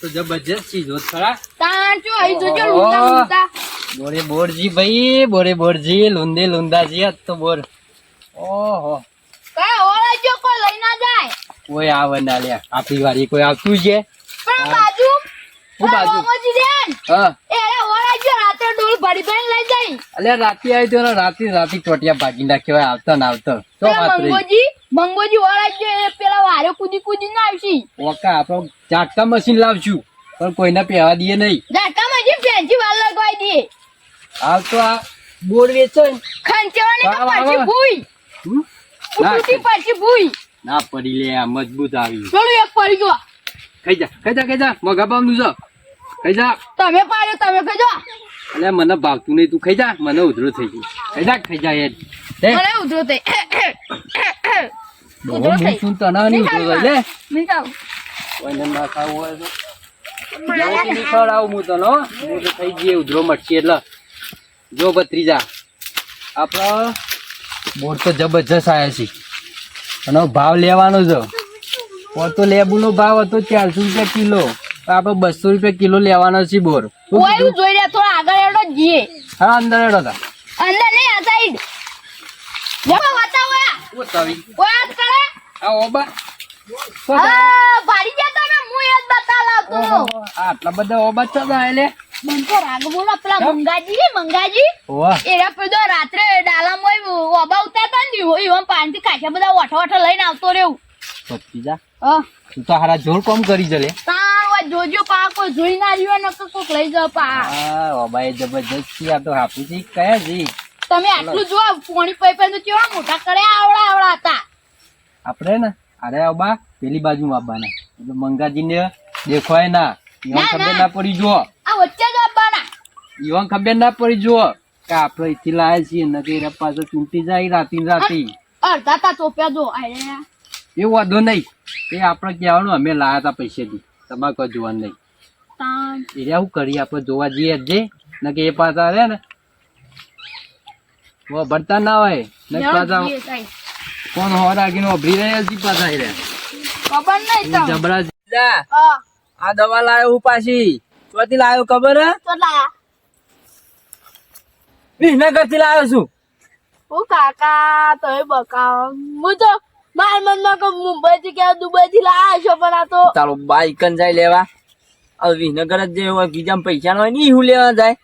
તો જબરજસ્ત ચીજ હોત ખરા. તાણ ચો અહીં જોજો લૂંટા લૂંટા બોરે બોરજી ભાઈ બોરે બોરજી લુંદે લુંદાજી હત તો બોર. ઓહો. કા ઓળે જો કોઈ લઈ ના જાય? કોઈ આવે ના લ્યા આપણી વાળી કોઈ આવતું છે? પણ બાજુ રાતે આવી તો રાતે રાતે ચોટિયા ભાગી નાખ્યો આવતો ને આવતો. તો પેલા વાત રહી? મંગોજી મંગોજી ઓળખજો પેલા વારે કૂદી કૂદી ના આવશી. ઓકા આપણો ઝાટકા મશીન લાવશું પણ કોઈને પહેવા દઈએ નહીં. ફેન્સી હાલ તો આ બોર વેચો ને. ખંચવાની તો પછી. ભૂઈ? ના, ના પડી લે મજબૂત આવી. થોડું એક પડી ગયો. ખાઈ જા ખાઈ જા ખાઈ જા મગા પામનું છે. ખાઈ જા. તમે પાડ્યો તમે ખાઈ જા અલે મને ભાવતું નહીં તું ખાઈ જા. મને ઉધરો થઈ ગયું. ખાઈ જા ખાઈ જા એ મને ઉધરો થઈ ઉધરો થઈ. શું તના નહીં ઉધરો લે. નહીં ખાવું. કોઈને ના ખાવ હોય તો. જો તું ખવડાવું હું તને હો. તો થઈ ગયે ઉધરો મટશે એટલે. જો ભત્રીજા. આપણો બોર તો જબરજસ્ત આવ્યા છે. અને ભાવ લેવાનો છે. પોર તો લેબુનો ભાવ હતો ચારસો રૂપિયા કિલો. આપણે બસો રૂપિયા કિલો લેવાનો છે બોર. કોઈ જોઈ રહ્યા થોડા આગળ એડો જઈએ. હા અંદર હેડો તા. અંદર નહીં આ સાઈડ જમા વાતા યા. શું તાવી? ઓય કરે. આ ઓબા હા ભારી ગયા ને હું એ જ બતા લાવતો આટલા બધા ઓબા છો એટલે મન તો રાગ બોલો પેલા મંગાજી મંગાજી. એરા પેલો રાત્રે ડાલામાં ઓબા ઉતારતા ને હોય એવા પાણીથી કાચા બધા ઓઠો ઓઠો લઈને આવતો રહ્યું. જા. હા. તું તો હારા જોર કોમ કરી જલે. જોજો પા કોઈ જોઈ ના રહ્યો ને કોક લઈ જાવ પા. હા બાઈ જબરજસ્ત છે આ તો હાપુથી કયા જી તમે આટલું જો પોણી પૈપા તો કેવા મોટા કરે આવડા આવડા હતા. આપણે ને અરે ઓબા પેલી બાજુ આવવાના એટલે મંગાજીને દેખવાય ના. ઈવન ખબર ના. ના પડી જુઓ. આ વચ્ચે જ આવવાના ઈવન ખબર ના પડી જુઓ. કે આપણે અહીંથી લાયા છીએ ને એના પાસે ચૂંટી જાય રાતી. ને રાતી અડધા તા ચોપ્યા જો અરે એ વાંધો નહીં. એ આપણે કહેવાનું અમે લાયા હતા પૈસેથી. તમારે કોઈ જોવાનું નહીં. એ શું કરીએ? આપણે જોવા જઈએ જ ને કે એ પાછા રે ને. ભરતા ના હોય. ને પાછા કોણ હો રાખીને ઉભરી રહ્યા છે પાછા રે ખબર નહીં જબરા આ દવા લાયો હું પાછી. ચોથી લાયો ખબર હે? વિસનગરથી લાયો છું. હું કાકા તો બકા હું તો મારા મનમાં કે મુંબઈ થી કે દુબઈ થી લાયા છો પણ આ તો. ચાલો બાઈક જાય લેવા. હવે વિનગર જ જે હોય બીજા પૈસા નો હોય ને હું લેવા જાય.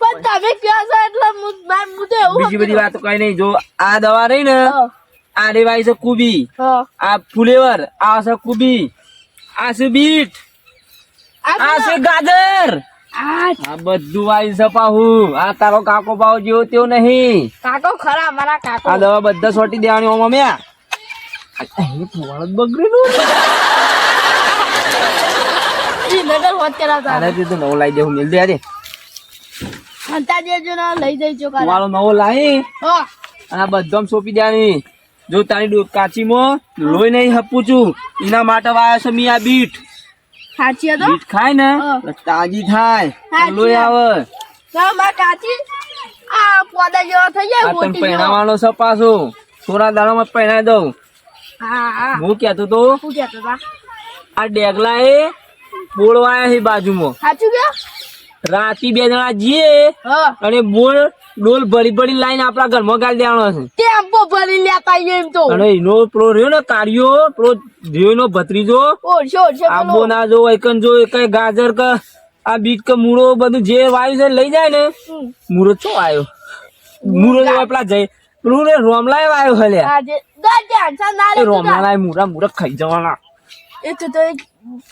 પણ તમે કહો છો? એટલે હું તો એવું બીજી બધી વાત કઈ નહીં. જો આ દવા રહી ને આ રેવાય છે કુબી. આ ફુલેવર આ છે કુબી. આ છે બીટ. આ છે ગાજર. આ બધું આવી છે પાહુ. આ તારો કાકો ભાવ જેવો તેવો નહીં. કાકો ખરા મારા કાકો. આ દવા બધા સોટી દેવાની ઓમ મેં નવો મિલ દે લઈ જઈજો મારો નવો લાવી આ બધા સોંપી દેવાની. જો તારી કાચીમાં લોહી નહીં હપું છું. એના માટે વાયા છે મી આ બીટ. ખાચી હતો? બીટ ખાય ને તાજી થાય. લોહી. આવે. મારા કાચી. આ પોદા જેવા થઈ જાય મોટી પહેરાવાનો છે પાછો. થોડા દાડામાં પહેરાવી દઉં. હા કેતો તો હું કેતો આ ડેગલા એ બોળવાયા છે બાજુમાં. સાચું કે? રાતી બે જણા જઈએ અને બોળ ડોલ ભરી ભરી લાઈન આપણા ઘરમાં ગાલી દેવાનો છે. ટેમ્પો ભરી લેતા આવીએ એમ તો? અને એનો પ્રો રહ્યો ને કાર્યો પ્રો એનો ભત્રીજો. ઓળશો ઓળશો આંબો ના જો એકન જો કઈ ગાજર કે આ બીટ કે મૂળો બધું જે વાયુ છે લઈ જાય ને. મૂળો છો આવ્યો મૂળો પેલા જઈ પેલું રોમલાય આવ્યો ના એ લેતું રોમલા તા. લાય મૂળા મૂળા ખાઈ જવાના. એ તો તો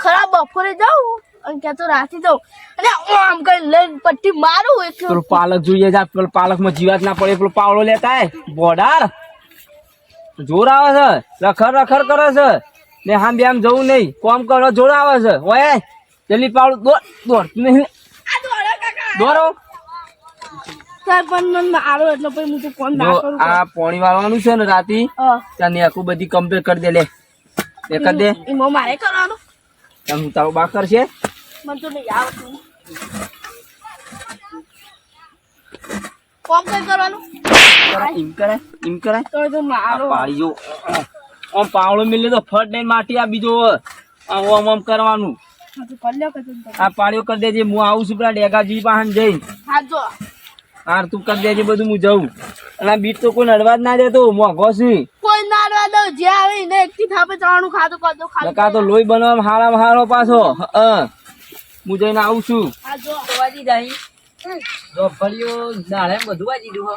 ખરાબ બપોરે જાઉં અને ક્યાં તો રાતે જાઉં. અને આમ કઈ લઈને પટ્ટી મારું એક. પેલો પાલક જોઈએ જા પેલો પાલકમાં જીવાત ના પડે પેલો પાવડો લેતા હે બોડાર જોર આવે છે. રખર રખર કરે છે. ને હામ બે આમ જવું નહીં. કોમ કરો જોર આવે છે. ઓય જલ્દી પાવડો દોડ દોડ નહીં દોરો. તાર પણ એટલે પછી હું તો કોણ ના કરું આ પોણી વાળવાનું છે ને રાતી ત્યાં આખું બધી કમ્પ્લીટ કરી દે લે. એ કરી દે. એમાં મારે કરવાનું. તમે તારો બાકર છે મને તો નહીં આવતું કોમ કઈ કરવાનું? એમ કરાય એમ કરાય. તો તો મારો પાડી જો આમ પાવડો મિલે તો ફટ નહીં માટી આ બીજો આમ ઓમ આમ કરવાનું. કરી. આ પાડ્યો કરી દેજે હું આવું છું પેલા ડેગાજી પાસે જઈને. હા જો. હાર તું કરી દેજે બધું હું જઉં. અને આ બીટ તો કોઈ નડવા જ ના દેતો મોઘો છે. કોઈ ના રવા દો જે આવે એને એકથી થાપે ચવાનું ખાધું કરજો ખાતું નકા તો લોહી બનવામાં હારામ હારો પાછો. હા હું. જઈને આવું છું. આ જો. વાજી જાય. જો ફળિયો દાડે બધું વાજી દીધું હો.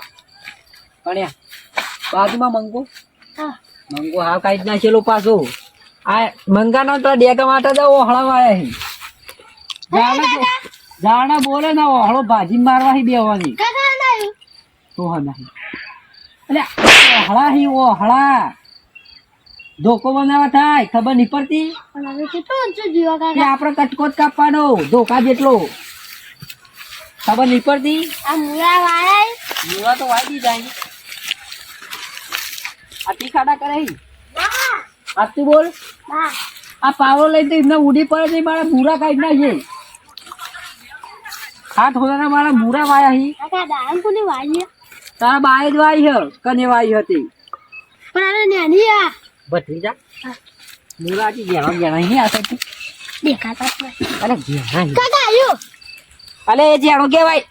પણ બાજુમાં મંગો. હા. મંગો હાવ કાઢી જ નાખેલો પાછો. આ મંગાનો તો ડેગા માટે તો ઓહળા વાયા હી જાણે બોલે ને ઓહળો ભાજી મારવા હી બેવાની તો હા નહીં હળા હી ઓહળા ધોકો બનાવવા થાય ખબર નહીં પડતી? આપડે કટકો જ કાપવાનો ધોકા જેટલો. ખબર નહીં પડતી? આ મૂળા તો વાગી જાય. આ તીખાડા કરે હી. આ તું બોલ. આ પાવડો લઈને એમને ઉડી પડે છે મારા મૂરા કાઢી નાખીએ હાથ હોદાના મારા મૂરા વાયા હી. વાળી તારા બાય જ વાઈ હ કને વાઈ હતી? પણ આને નાની આ. ભત્રીજા મૂરાથી જેવા જેવા હી આ સાઈડ દેખાતા અરે જેવા હી. કાકા આયો. અલે એ જેણો કેવાય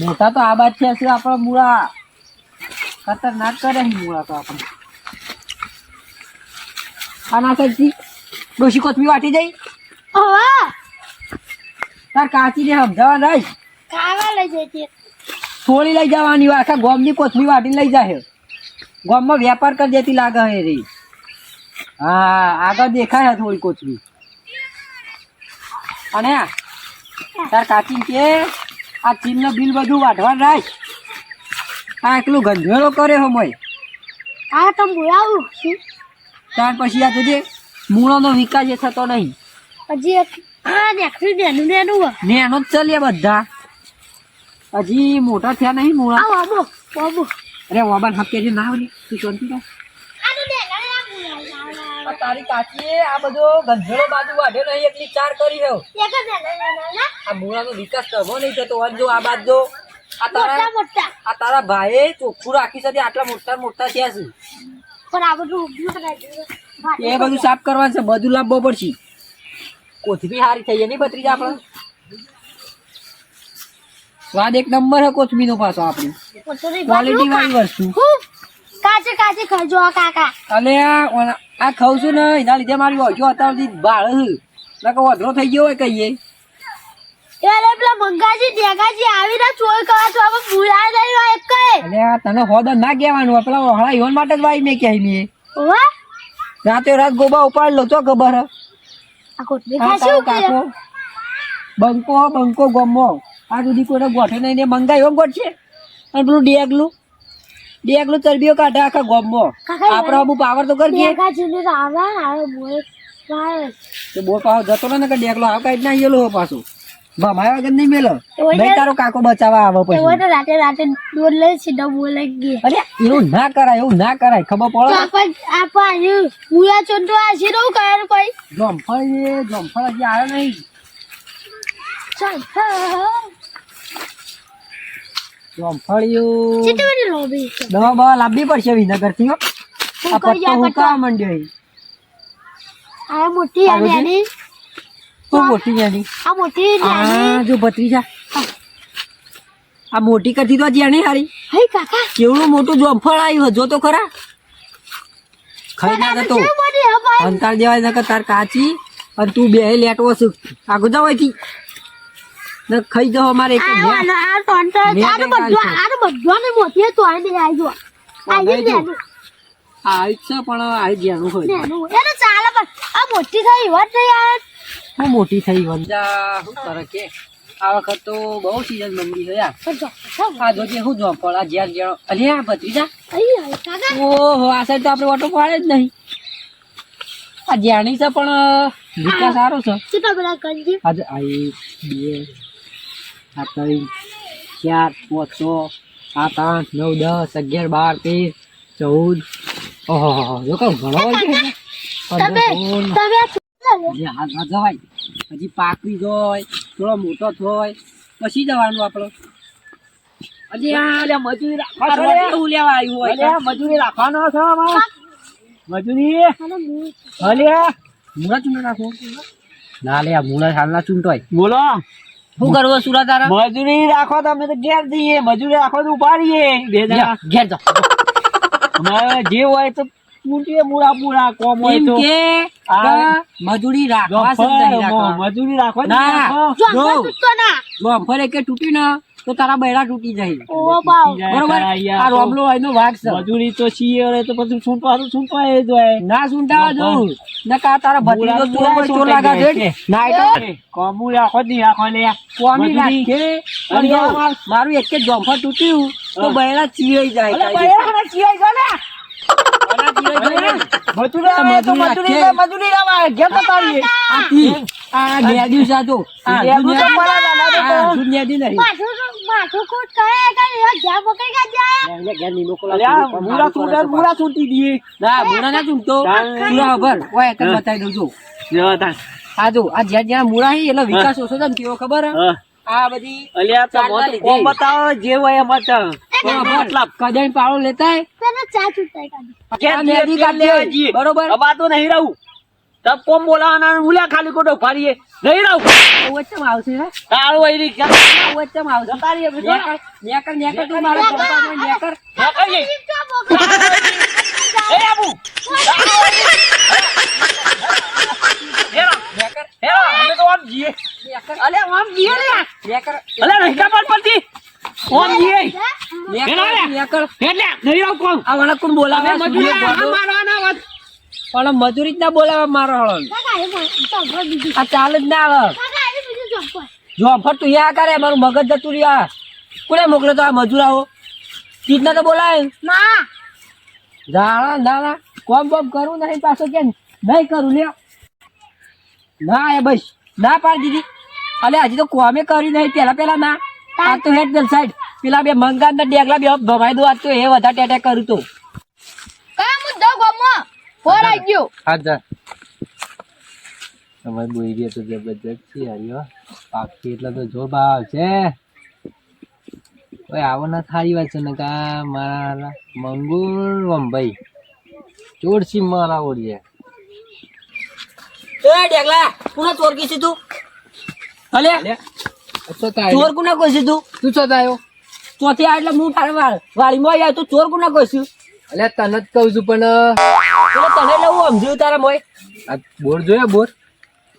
મોટા તો આ બાદ છે શું આપણા મૂળા ખતરનાક કરે છે મૂળા તો આપણે. આના સાઈડથી ડોશી કોથમી વાટી જઈ ઓવા તાર કાચીને સમજાવવા નહીં. ખાવા લઈ જતી થોડી લઈ જવાની હોય આખા ગોમની કોથમી વાટી લઈ જાય ગોમમાં વેપાર કરી દેતી લાગે હે રે. હા આગળ દેખાય થોડી કોથમી અને તાર કાકી કે આ ચીનનું બિલ બધું વાઢવાનું રાખ. આ એટલું ગંધવેલો કરે હો મય. આ તો બોલાવું ત્યાર પછી આ જોજે મૂળોનો વિકાસ એ થતો નહીં. હજી એક આ દેખરી નેનું નેનું. નેનો જ ચાલ્યા બધા. હજી મોટા થયા નહીં મૂળા આ બાબુ અરે વાબાન હકે છે ના આવડે તું શાંતિ રાખ. તારી કાચીએ આ બધો ગંધેડો બાજુ વાઢ્યો નહીં એટલી ચાર કરી ના આ મૂળાનો વિકાસ કરવો નહીં થતો. વાંધો જો આ બાજુ જો આ તારા મોટા આ તારા ભાઈએ ચોખ્ખું રાખી છે આટલા મોટા મોટા થયા છે. પણ આ બધું એ બધું સાફ કરવાનું છે બધું લાવવો પડશે. કોથમી સારી થઈ જાય નહીં બત્રીજા આપણે? સ્વાદ એક નંબર હે કોથમીનો પાછો આપણી. ક્વોલિટી વાળી વસ્તુ. કાચે કાચે ખાજો આ કાકા. અલે આ આ ખાઉં છું ને એના લીધે મારી ઓછો અત્યારથી બાળ નકર વધરો થઈ ગયો હોય કહીએ. એટલે પેલા મંગાજી દેગાજી આવીને ચોર કરવા તો આપણે ભૂલા જાય એક કહે અને આ તને હોદર ના કહેવાનું પેલા ઓહળા ઈવન માટે જ વાઈ મેં કહી મેં ઓવા રાતે રાત ગોબા ઉપાડ લો તો ખબર હે? આ કોટલી ખાશું કાકો. બંકો બંકો ગમો. આ સુધી કોઈને ગોઠે નહીં ને મંગાવ્યો ગોઠ છે અને પેલું ડેગલું. ડેગલું ચરબીઓ કાઢે આખા ગોમો આપણા અમુ પાવર તો કરી આવે તો બો પાવ જતો ને કે ડેગલો આવ કાઢી ના ગયેલો પાછું. ભમાય વગર નહીં મેલો. નહીં તારો કાકો બચાવવા આવે પછી તો રાતે રાતે દોર લઈ સીધા લઈ ગઈ અરે એવું ના કરાય એવું ના કરાય. ખબર પડે? આપણ આપણ ભૂલા ચોંટો આ છે રો કર કોઈ? જમફળ એ જમફળ હજી આવ્યો નહીં. ચાલ દવા બવા લાવવી પડશે આ પત્તો મોટી આ આ બધું? મોટી નાની આ મોટી નાની જો ભત્રીજા. આ મોટી કરતી તો જ્યાં હારી? હે કાકા. કેવડું મોટું જોફળ આવ્યું હજો તો ખરા? ખાઈ ના જતો અંતર દેવાય નકર તાર કાચી અને તું બે લેટવો છું આગળ જાવ અહીંથી. ને ખાઈ જાઓ અમારે એક આ જ આ તો બધું આ તો બધાને મોટી હે, તો જો. આઈ આવી ઈ જો. નાનું, આ જ છે પણ આ જ્યાંનું હોય. એને ચાલે પણ આ મોટી થઈ વાત નહીં આવે. હું મોટી થઈ વંજા શું કરે કે? આ વખત તો બહુ સીઝન બંધી છે યાર. પણ આ જોજે હું જમફળ આ જ્યાં જ્યાં અરે આ ભત્રીજા. ઓહો આ સાઈડ તો આપણે ઓટો પાડે જ નહીં. આ જ્યાંની છે પણ વિકાસ સારો છે. બધા? આજે આઈ બે આ ત્રણ ચાર પાંચ છ સાત આઠ નવ દસ અગિયાર બાર તેર ચૌદ. ઓહો જો ઘણો હોય જવાય. હજી પાકી જોય થોડો મોટો થોય. પછી જવાનું આપણો હજી આ મજૂરી લેવા આવ્યું હોય રાખવાનો છો મજૂરી? અલ્યા મૂળા. ચૂંટો નાખો ના લે મૂળા હાલના ચૂંટો બોલો. શું કરવો સુરા તારા? મજૂરી રાખો તો અમે તો ઘેર જઈએ મજૂરી રાખો તો ઉપાડીએ. બે જણા. ઘેર જાઓ અમારે જે હોય તો મૂટીએ મૂળા મૂળા કોમ હોય તો. કે આ મજૂરી રાખવા? મજૂરી રાખો ના. જો જો. તૂટતો ના. તૂટી ને. તો તારા બૈરા તૂટી જાય. બરોબર? આ તો રોમલો એનો વાઘ છે. મજૂરી તો છીએ હવે તો પછી છૂટવાનું છૂટવાય જ હોય ના સુંટાવા દઉં. ને કા તારા ભત્રીજો ચોર ચોર ચોર લાગા છે. ના. એ? કોમુ આખો દી આખો લે. કોમી. રાખે. મારું એક જ જમ્પર તૂટ્યું. તો. બૈરા જાય ચિયાઈ ને. બૈરા ચીરાઈ જાય. ને. તો તો. આ તી, તો દુનિયા- તો તો. દુનિયાથી નહીં. માથું માથું કૂટ કરે કે જ્યાં પકડી ગયા જાય ઘેર નીલો કોલા આ મૂળા છૂટે, મૂળા છૂટી દઈએ. ના મૂળા ના ચૂંટતો તાન. ખબર ઓય તને બતાવી દઉં જો. આ જો આ જ્યાં જ્યાં મૂળા છે એટલે વિકાસ ઓછો છે કેવો ખબર હે? હા. આ બધી અલ્યા તો ચાલવા કોમ બતાવો જે હોય એમ પાળો લેતા હોય, ચા. બરોબર. હવે તો નહીં રહું તબ કોમ બોલાવાના ઉલ્યા ખાલી ખોટો ફાડીએ નહીં રહું આવું આવશે હે? તારું ઘેર. આવું વચ્ચેમ આવશે જતા નેકર, નેકર, નેકર તું મારો પપ્પાનો નેકર. ઘેર એ આબુ. નેકર. નેકર. નેકર. નેકર. નેકર. બોલાવે? મજૂરી. મારવાના વાત. પણ મજૂરી જ ના બોલાવે મારો હળણ. આ ચાલ જ ના આવે. જોફર તું યા કરે મારું મગજ જતું રહ્યા કોને મોકલે તો આ મજૂર આવો? ના તો બોલાય. ના. ના ના કોમ બોમ કરું નહીં પાછો કે નહીં કરું લ્યો. ના એ બસ. ના પાડ દીધી. અલે હજી તો કોમે કરી નહીં. પેલા પેલા ના. આ તો હેડ દલ સાઈડ. પેલા બે મંગા ના ડેગલા બે ભમાઈ દો. આ તો એ વધારે ટેટે કરું તો. કયા મુદ્દો ગમો? હોરાઈ ગયો હાજા તમે બોઈ ગયા તો જબરજસ્ત છે હરિયો પાકી એટલે તો જોર ભાવ છે ઓય આવો ના થારી વાત છે ને કા મારા મંગુર વંભાઈ. ચોરસી મારા ઓળીએ. એ ડેગલા કુના ચોર કી છે તું અલે ચોર કુના કોઈ છે તું? તું ચો આવ્યો ચોથી આ એટલે હું તારે વાળી વાળીમાં આવ્યા તું ચોર કુના કોઈ છું અલે તને જ કહું છું પણ તને હું સમજ્યું તારા મોય આ બોર જોયા બોર?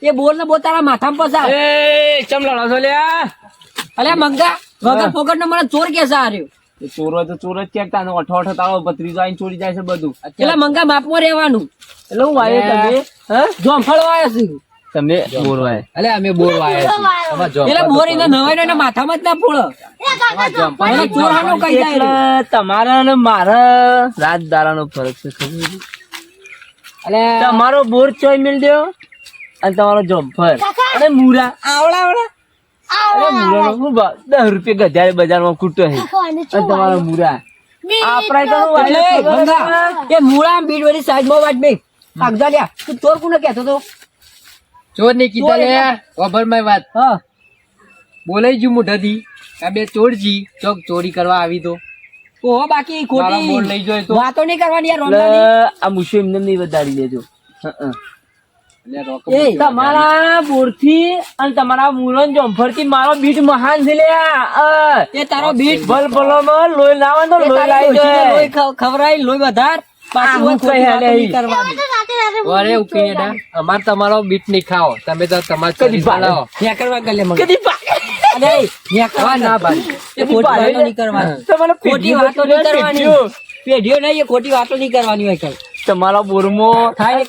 એ બોર ને બોલ તારા માથામાં પસાર. એ ચમ લડો છો લ્યા અલે મંગા વગર ફોગટ ને મને ચોર કે સાર્યો ચોરો તો ચોર જ ક્યાંક તાનો અઠો અઠો તારો ભત્રીજો આઈને ચોરી જાય છે બધું. એટલે મંગા માપમાં રહેવાનું. એટલે હું આવ્યો તમે હા? જોમફળ આવ્યો છે. તમે બોરવાય અલે અમે બોરવાય એટલે બોરી ને નવાઈ ને માથામાં જ ના ફોડો. ચોરાનો કઈ જાય તમારા ને મારા રાત દાડાનો ફરક છે ખબર અલે. તમારો બોર ચોય મિલ દો અને તમારો જમ્પર અને મુરા. આવડા આવડા. ભાવ? દસ રૂપિયા ગધારે બજારમાં ખૂટો છે. અને તમારો મુરા. આપણા? એ મૂળા બીડ વાળી સાઈડમાં વાટ બે આગજા લ્યા. તું ચોર કોને કહેતો તો ચોરની કીધા લે ઓભર મારી વાત. હા. બોલાઈ જુ મોઢાથી. આ બે ચોરજી ચોક ચોરી કરવા આવી તો. ઓ બાકી ખોટી લઈ જોય તો. વાતો નહીં કરવાની યાર રોમલાની. આ મુશો એમને નહીં વધારી દેજો. એ તમારા બોરથી અને તમારા મુરન જમ્પરથી મારો બીટ મહાન છે લ્યા અ. એ તારો બીટ ભલ ભલોમાં લોહી ના આવે ને એ તો લોહી લાવી ડોશીને દે. લોહી ખ- ખવડાવી, લોહી વધાર. અમાર તમારો બીટ નહીં ખાઓ તમે તો તમાર કદી કરવા ગલે. કદી ખોટી વાતો નહીં કરવાની. પેઢીઓ નહીં કરવાની. પેઢીઓ. પેઢીઓ નહીં, એ ખોટી વાતો નહીં કરવાની હોય કઈ. તમારા બોરમો થાય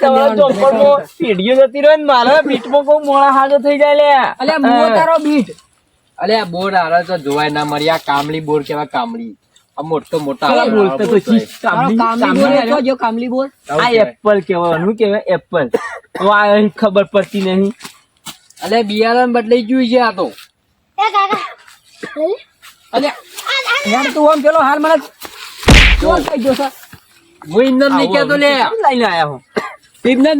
પેઢીઓ જતી રહ્યો ને મારા બીટમાં કોઈ મોડા હાજો થઈ જાય લ્યા અલે, મુઓ તારો બીટ. અલ્યા આ બોર આરે તો જોવાય ના મળી આ કામળી બોર કેવા કામલી આ મોટો મોટા તો કામલી બોલ જો કામલી બોલ. આ એપલ કેવાય શું કેવાય એપલ. આ ખબર પડતી નહીં. અલે બિયારણ બદલાઈ ગયું છે આ તો. અલે, યાર તું આમ પેલો હાર મને ચોર થઈ ગયો છે. હું ઇન્દર નહીં કહેતો લે. લઈને આયા હું?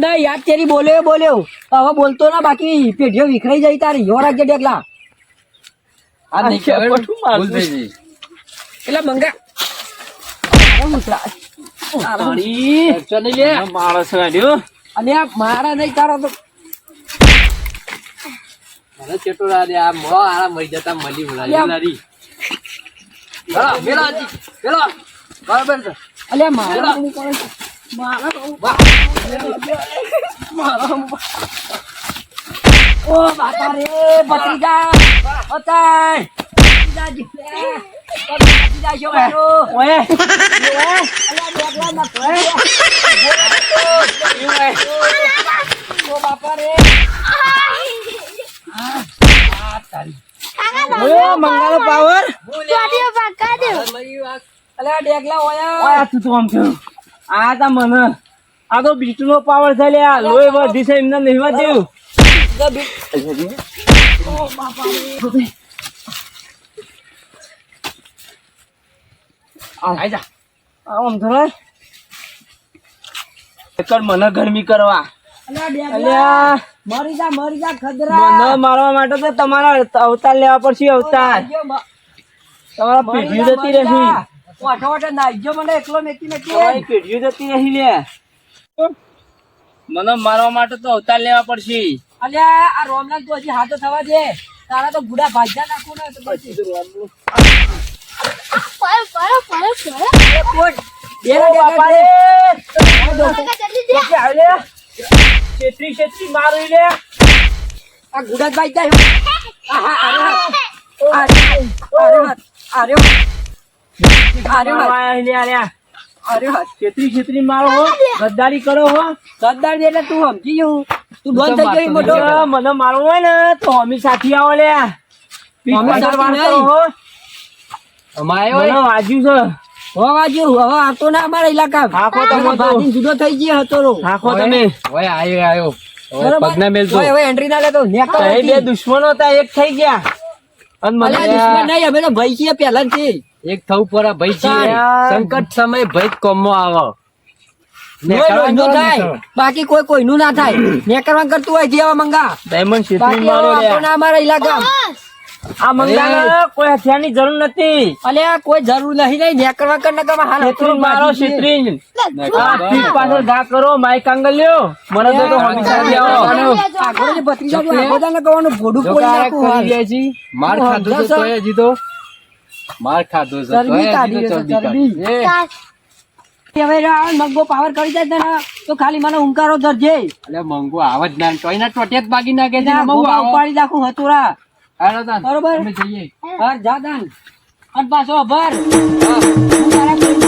ના યાદ તેરી બોલ્યો બોલ્યો હવે બોલતો ના બાકી પેઢીઓ વિખરાઈ જાય તારી. યો રાખજે ડેગલા આ નહીં ખબર. એટલે લે. માણસ અને મારા નહીં તારો તો મને ચેટો દે આ મોળો આરા મરી જતા મળી બોલાવી લારી ચલો મેલો હજી મેલો બરાબર છે અલ્યા મારા ઓ બાપા રે મારું? ઓ બાપા અલ્યા ડેગલા પાવર ઓય તું તો આ તા મને આ તો બીટુ નો પાવર છે લ્યા લોહી વધી છે એમને નહીં વધ્યું આઈ જા. આમ થોડા એકર મને ગરમી કરવા. અલ્યા મરી જા મરી જા ખદરા. મને મારવા માટે તો તમારા અવતાર લેવા પડશે અવતાર. તમારા પેઢી જતી રહી. ઓઠો ઓઠો નાઈજો મને એકલો મેકી મેકી તમારી પેઢી જતી રહી લે મને મારવા માટે તો અવતાર લેવા પડશે. અલ્યા આ રોમલાલ તો હજી હાથો થવા દે. તારા તો ગુડા ભાજ્યા નાખું ને તો પછી. કોટ ઓ બાપા રે કે આવે લે છેત્રી છેત્રી મારી હો ગદ્દારી કરો હો ગદ્દારી એટલે તું સમજી જવું તું બંધ થઈ ગઈ મને મારવું હોય ને તો અમી સાથી આવો લે પીઠ હોમી પાછળ સાથી વાત નહીં. કરો હો અમારે મને વાગ્યું છે. હવે વાજ્યું હવે આવતો ના અમારા ઇલાકા હાંકો તમે તો. જુદો થઈ ગયો હતો રો. હાંકો તમે. ઓય આયો આયો. હવે પગના મેલતો ઓય, હવે એન્ટ્રી ના લેતો નેકળ એ બે દુશ્મનો હતા એક થઈ ગયા. અને મને દુશ્મન નહીં અમે તો ભાઈ છીએ. પહેલાથી એક થવું પડે ભાઈ છે સંકટ સમય ભાઈ કોમો આવો. આવે કોઈ થાય. બાકી કોઈ કોઈનું ના થાય. નેકરવા કરતું હોય જેવા મંગા. ડાયમંડ ના અમારા ઇલાકા આ મંગાને કોઈ હથિયારની જરૂર નથી. અલ્યા કોઈ જરૂર નહીં નહીં નેકરવા કર નકર હાલ છેત્રી મારો છેત્રી આ પીઠ પાછળ ગા કરો માઈક આંગલ લ્યો. મને તો તો હોમી સાથી આવો આગળ જે ભત્રીજા જો આગળ જાને કહેવાનું ભોડું જો નાખો હાલ. કરી રહ્યા છી. માર ખાધો છે તોય હજી તો. માર ખાધો તો ચરબી તોય કાઢી તો ચરબી. હવે આ પાવર કરી જાય તને. તો ખાલી મને ઉંકારો ધરજે. એટલે મંગો આવે જ ના તોય ના ટોટિયા જ ભાગી નાખે છે ના, ને. ઉપાડી નાખું હતુરા. હાલો તાન, બરોબર. અમે જઈએ. જા જાદાન અને પાછો ભર. હું.